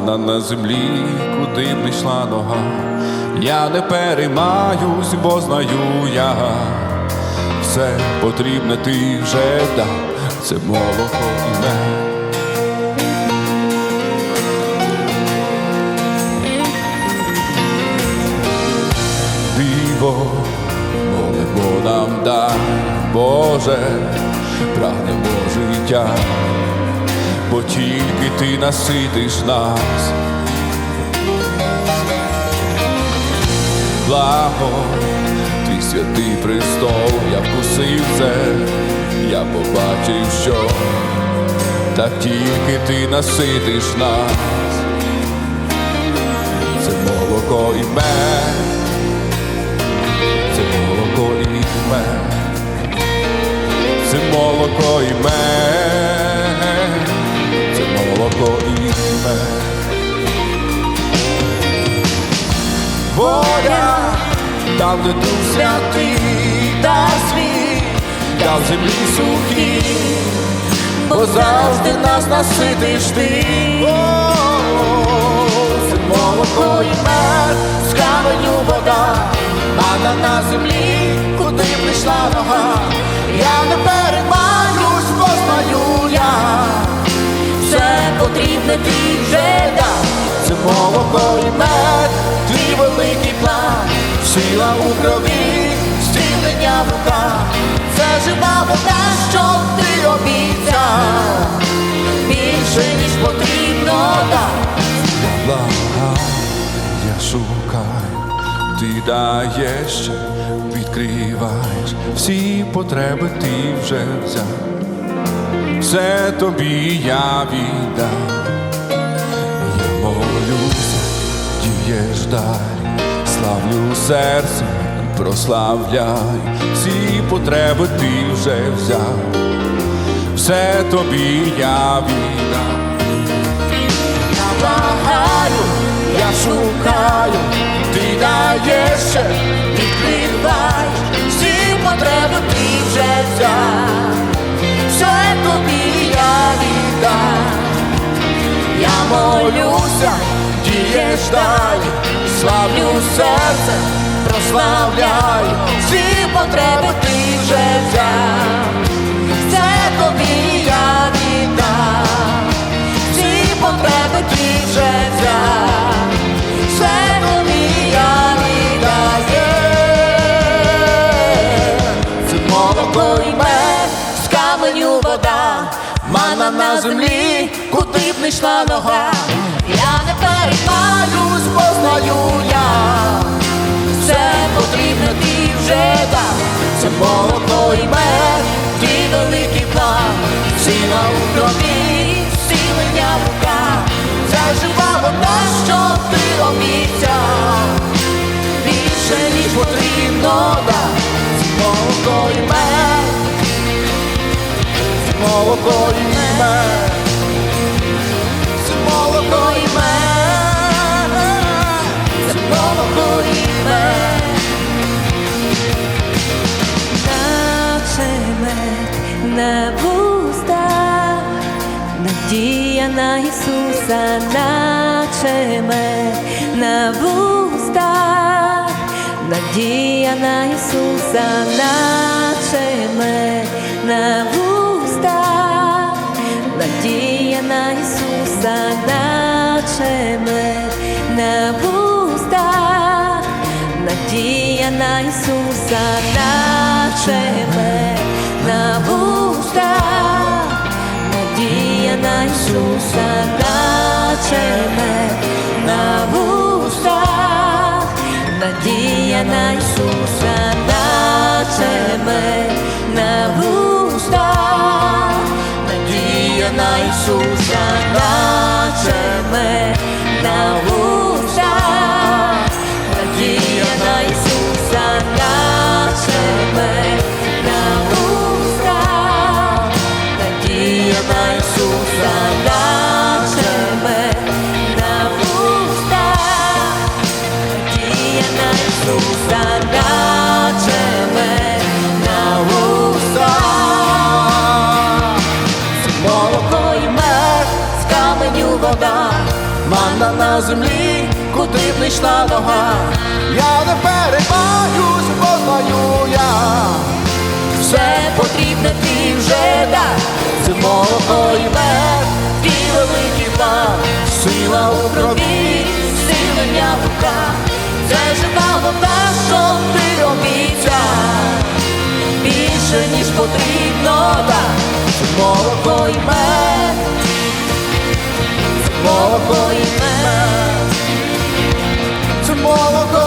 мана на землі, куди б не йшла нога. Я не переймаюсь, бо знаю я, все потрібне ти вже дав, це молоко і мед. диво, молимо нам дай, Боже, прагнемо життя, бо тільки ти наситиш нас. Благо, твій святий престол, я вкусив це, я побачив, що так тільки ти наситиш нас. Це молоко і мед це молоко і мед, це молоко і мед, Воля, там, де Дух святий та світ, там землі сухі, бо завжди нас наситиш ти. Це молоко і мед, з каменю вода, мана на землі, куди прийшла нога. У крові, зцілення в руках, це жива вода, що ти обіцяв, більше ніж потрібно дав. Благай, я шукаю, ти даєш, відкриваєш. Всі потреби ти вже взяв, все тобі я віддам. Я молюся, дієш далі, славлю серце, прославляй, всі потреби ти вже взяв, все тобі я віддам. Я благаю, я шукаю, ти даєш, відкриваєш, всі потреби ти вже взяв, все тобі я віддам. Я молюся, дієш далі, славлю серце, прославляю, всі потреби ти вже взяв, це тобі на землі, куди б не йшла нога. Я не переймаюсь, бо знаю я, все потрібне ти вже дав. Це молоко і мед, твій великий план, сила у крові, зцілення в руках, це жива що ти обіцяв більше, ніж потрібно дав. Це молоко і мед, це молоко і мед, на вустах, надія на Ісуса, наче мед на вустах, надія на Ісуса, наче мед на вустах, надія на Ісуса, наче мед на вустах. Надія на Ісуса, наче мед на вустах, на Ісуса, наче мед на вустах, надія на Ісуса, наче мед на вустах, надія на Ісуса, наче мед на вустах. Вода, манна на землі, куди прийшла нога, я не перебаюсь, бо я, все потрібне ти вже да, це молоко і мед, і великий дар, сила у крові, сила в руках. Це житало те, що ти обіцяв. Більше, ніж потрібно, так Це молоко і мед, Це молоко і мед, Це молоко.